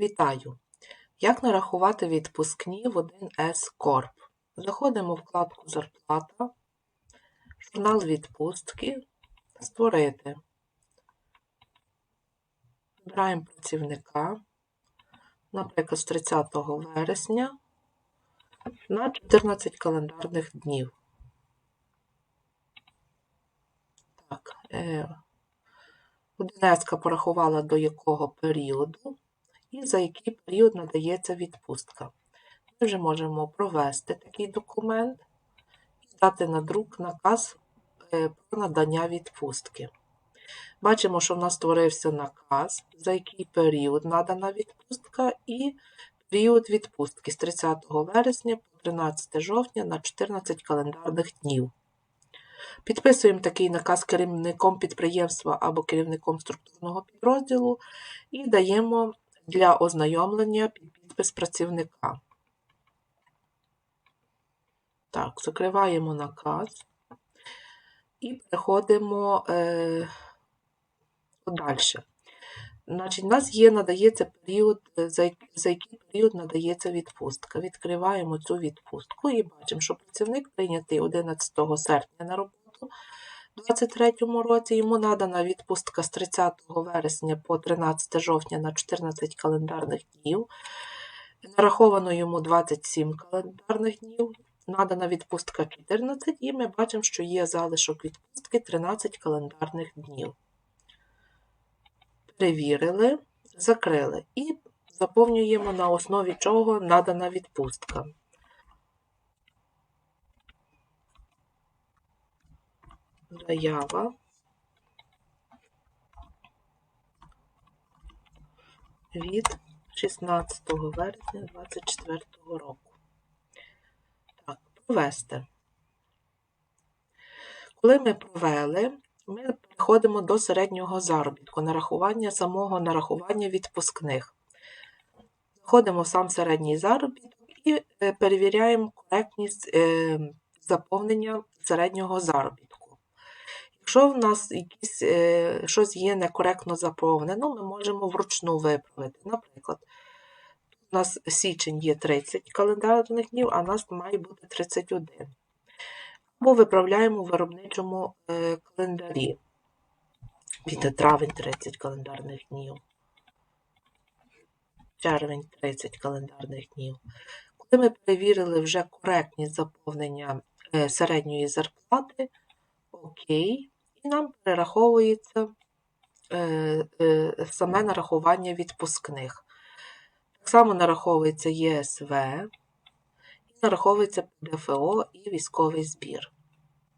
Вітаю! Як нарахувати відпускні в 1С Корп? Заходимо в вкладку Зарплата, журнал відпустки, Створити. Вибираємо працівника, наприклад, з 30 вересня на 14 календарних днів. Так, е, 1С порахувала до якого періоду і за який період надається відпустка. Ми вже можемо провести такий документ і дати на друк наказ е, про надання відпустки. Бачимо, що в нас створився наказ, за який період надана відпустка, і період відпустки з 30 вересня по 13 жовтня на 14 календарних днів. Підписуємо такий наказ керівником підприємства або керівником структурного підрозділу і даємо для ознайомлення під підпис працівника. Так, закриваємо наказ і переходимо е, далі. Значить, у нас є, надається період, е, за, за який період надається відпустка. Відкриваємо цю відпустку і бачимо, що працівник прийнятий 11 серпня на роботу у 2023 році. Йому надана відпустка з 30 вересня по 13 жовтня на 14 календарних днів. Нараховано йому 27 календарних днів. Надана відпустка 14, і ми бачимо, що є залишок відпустки 13 календарних днів. Перевірили, закрили і заповнюємо на основі чого надана відпустка. Заява від 16 вересня 2024 року. Так, провести. Коли ми провели, ми переходимо до середнього заробітку, нарахування самого нарахування відпускних. Заходимо в сам середній заробіток і е, перевіряємо коректність е, заповнення середнього заробітку. Якщо в нас якісь, е, щось є некоректно заповнено, ми можемо вручну виправити. Наприклад, у нас січень є 30 календарних днів, а у нас має бути 31. Або виправляємо в виробничому е, календарі. Від травень 30 календарних днів. Червень 30 календарних днів. Коли ми перевірили вже коректність заповнення е, середньої зарплати, окей, і нам перераховується е, е, саме нарахування відпускних. Так само нараховується ЄСВ, і нараховується ПДФО і військовий збір.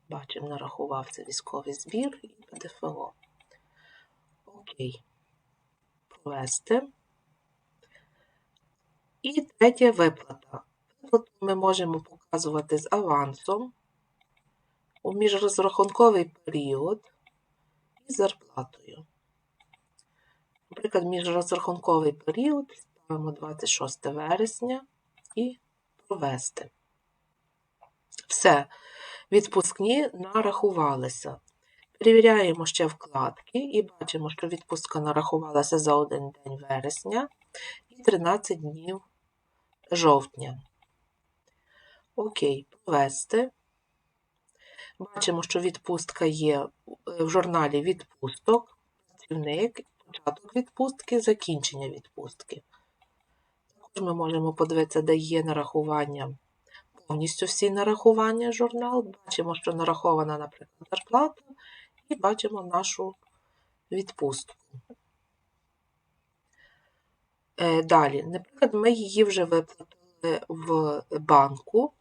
Бачимо, нарахувався військовий збір і ПДФО. Окей. Провести. І третя виплата. Виплату ми можемо показувати з авансом у міжрозрахунковий період і зарплатою. Наприклад, міжрозрахунковий період ставимо 26 вересня і провести. Все, відпускні нарахувалися. Перевіряємо ще вкладки і бачимо, що відпустка нарахувалася за один день вересня і 13 днів жовтня. Окей, провести. Бачимо, що відпустка є е, в журналі відпусток, працівник, початок відпустки, закінчення відпустки. Також ми можемо подивитися, де є нарахування, повністю всі нарахування журнал. Бачимо, що нарахована, наприклад, зарплата, і бачимо нашу відпустку. Е, Далі, наприклад, ми її вже виплатили в банку,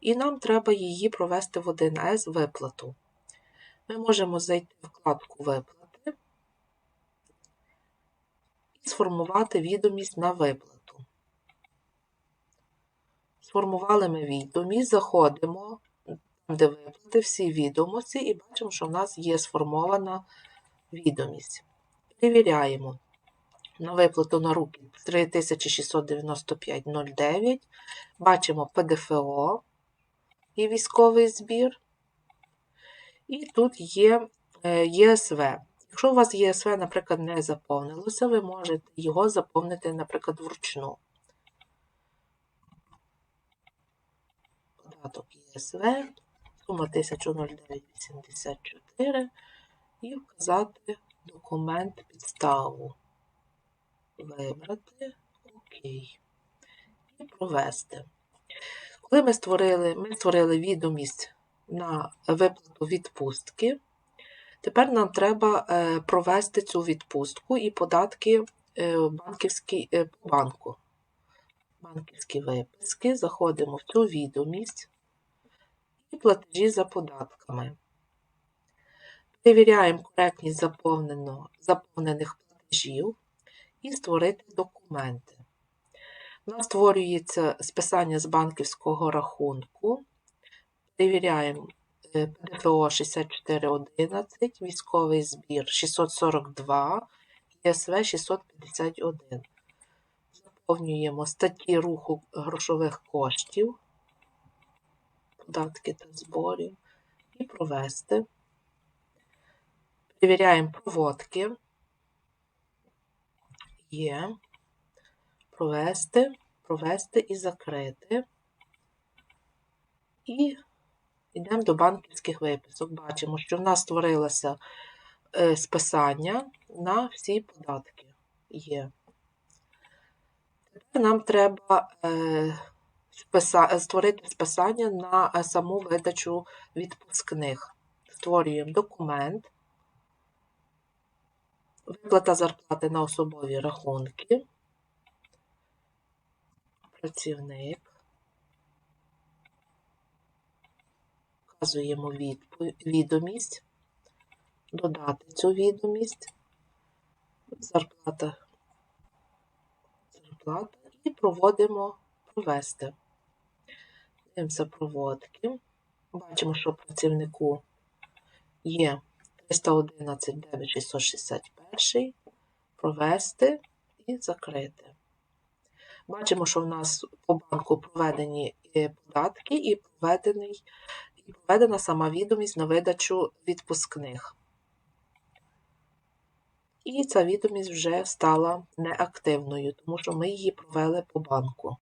і нам треба її провести в 1С виплату. Ми можемо зайти в вкладку Виплати і сформувати відомість на виплату. Сформували ми відомість, заходимо, там, де виплати, всі відомості, і бачимо, що в нас є сформована відомість. Перевіряємо. На виплату на руки 3695,09. Бачимо ПДФО і військовий збір. І тут є е, ЄСВ. Якщо у вас ЄСВ, наприклад, не заповнилося, ви можете його заповнити, наприклад, вручну. Податок ЄСВ, сума 100984 і вказати документ підставу. Вибрати ОК. І провести. Коли ми створили, ми створили відомість на виплату відпустки, тепер нам треба е, провести цю відпустку і податки е, банківські, е, банку. Банківські виписки. Заходимо в цю відомість і платежі за податками. Перевіряємо коректність заповнених платежів і створити документи. У нас створюється списання з банківського рахунку. Перевіряємо е, ПДФО 6411, військовий збір 642, ЄСВ 651. Заповнюємо статті руху грошових коштів, податки та зборів і провести. Перевіряємо проводки. Є. Провести, провести і закрити. І йдемо до банківських виписок. Бачимо, що в нас створилося е, списання на всі податки. Є. Тепер нам треба е, створити списання на е, саму видачу відпускних. Створюємо документ. Виплата зарплати на особові рахунки. Працівник. Вказуємо відомість. Додати цю відомість. Зарплата. Зарплата. І проводимо провести. Дивимося проводки. Бачимо, що працівнику є 311 9661, провести і закрити. Бачимо, що в нас по банку проведені е, податки і, і проведена сама відомість на видачу відпускних. І ця відомість вже стала неактивною, тому що ми її провели по банку.